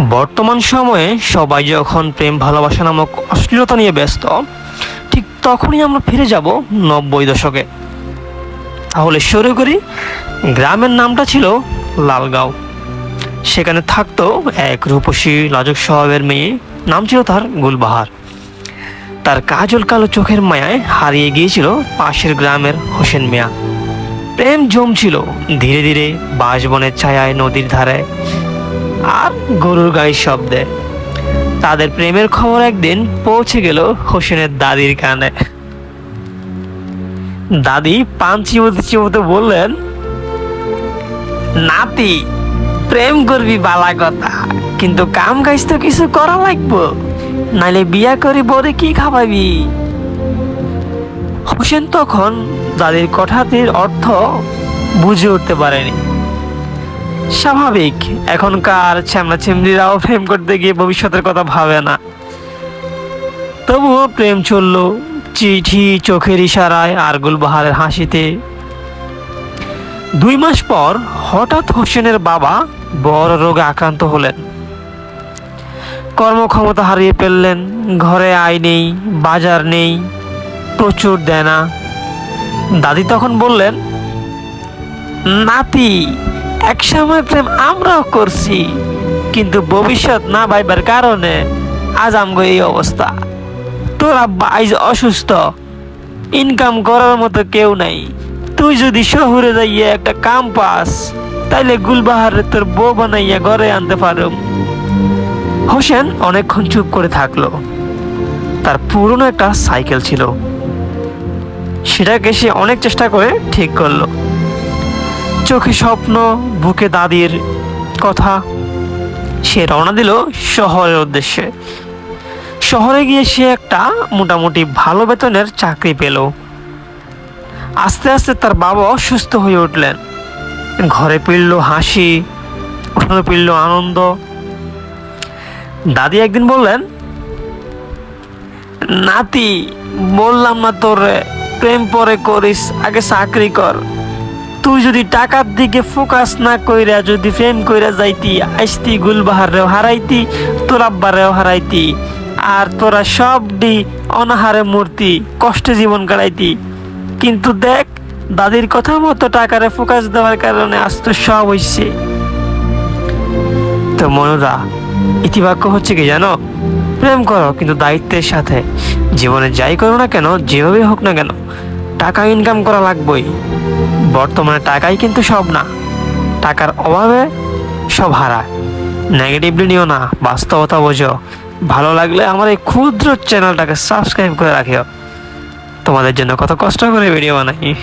বর্তমান সময়ে সবাই যখন প্রেম, ভালোবাসা নামক অশ্লীলতা নিয়ে ব্যস্ত, ঠিক তখনই আমরা ফিরে যাব নব্বই দশকে। তাহলে শুরু করি। গ্রামের নামটা ছিল লালগাঁও। সেখানে থাকতো এক রূপসী লাজক স্বভাবের মেয়ে, নাম ছিল তার গুলবাহার। তার কাজল কালো চোখের মায়ায় হারিয়ে গিয়েছিল পাশের গ্রামের হোসেন মিয়া। প্রেম জমছিল ধীরে ধীরে বাঁশবনের ছায়ায় নদীর ধারে। আর গরুর গাড়ির শব্দে তাদের প্রেমের খবর একদিন পৌঁছে গেল হোসেনের দাদির কানে। দাদি পান চিবোতে চিবোতে বললেন, নাতি, প্রেম করবি বালা কথা, কিন্তু কাম কাজ তো কিছু করা লাগবো, নাইলে বিয়া করে বরে কি খাওয়াবি? হোসেন তখন দাদির কথাটির অর্থ বুঝে উঠতে পারেনি। স্বাভাবিক। এখনকার ছ্যামলা ছেমড়িরাও প্রেম করতে গিয়ে ভবিষ্যতের কথা ভাবে না। তবুও প্রেম চলল চিঠি, চোখের ইশারায় আর গুলবাহারের হাসিতে। দুই মাস পর হঠাৎ হোসেনের বাবা বড় রোগে আক্রান্ত হলেন। কর্মক্ষমতা হারিয়ে ফেললেন, ঘরে আয় নেই, বাজার নেই, প্রচুর দেনা। দাদি তখন বললেন, নাতি একসময় প্রেম আমরাও করছি, কিন্তু ভবিষ্যৎ না ভাইবার কারণে আজ আমগো এই অবস্থা। তোর আব্বা আজ অসুস্থ ইনকাম করার মতো কেউ নাই। তুই যদি শহরে যাইয়া একটা কাম পাস, তাইলে গুলবাহারে তোর বউ বানাইয়া ঘরে আনতে পারুম। হোসেন অনেকক্ষণ চুপ করে থাকল। তার পুরনো একটা সাইকেল ছিল। সেটাকে সে অনেক চেষ্টা করে ঠিক করল। চোখে স্বপ্ন, বুকে দাদির কথা। সে রওনা দিল শহরের উদ্দেশ্যে। শহরে গিয়ে সে একটা মোটামুটি ভালো বেতনের চাকরি পেল। আস্তে আস্তে তার বাবা অসুস্থ হয়ে উঠলেন। ঘরে পিড়ল হাসি উঠোনে পিড়ল আনন্দ। দাদি একদিন বললেন, নাতি, বললাম না তোর, প্রেম পরে করিস, আগে চাকরি কর। তুই যদি টাকার দিকে ফোকাস না কইরা যদি প্রেম কইরা যাইতি, আইসতি গুলবাহার রেও হারাইতি, তোর আব্বার রেও হারাইতি, আর তোরা সব ডি অনাহারে মূর্তি, কষ্টে জীবন কাটাইতি। কিন্তু দেখ, দাদির কথা মতো টাকারে ফোকাস দেওয়ার কারণে আজ তো সব হইছে। তো মনুরা ইতিবাক্য হচ্ছে কি জানো? প্রেম করো, কিন্তু দায়িত্বের সাথে। জীবনে যাই করো না কেন, যেভাবেই হোক না কেন টাকা ইনকাম করা লাগবেই। বর্তমানে টাকাই কিন্তু সব না। টাকার অভাবে সব হারায়। নেগেটিভলি নিও না, বাস্তবতা বোঝো। ভালো লাগলে আমার এই ক্ষুদ্র চ্যানেলটাকে সাবস্ক্রাইব করে রাখিও। তোমাদের জন্য কত কষ্ট করে ভিডিও বানাই।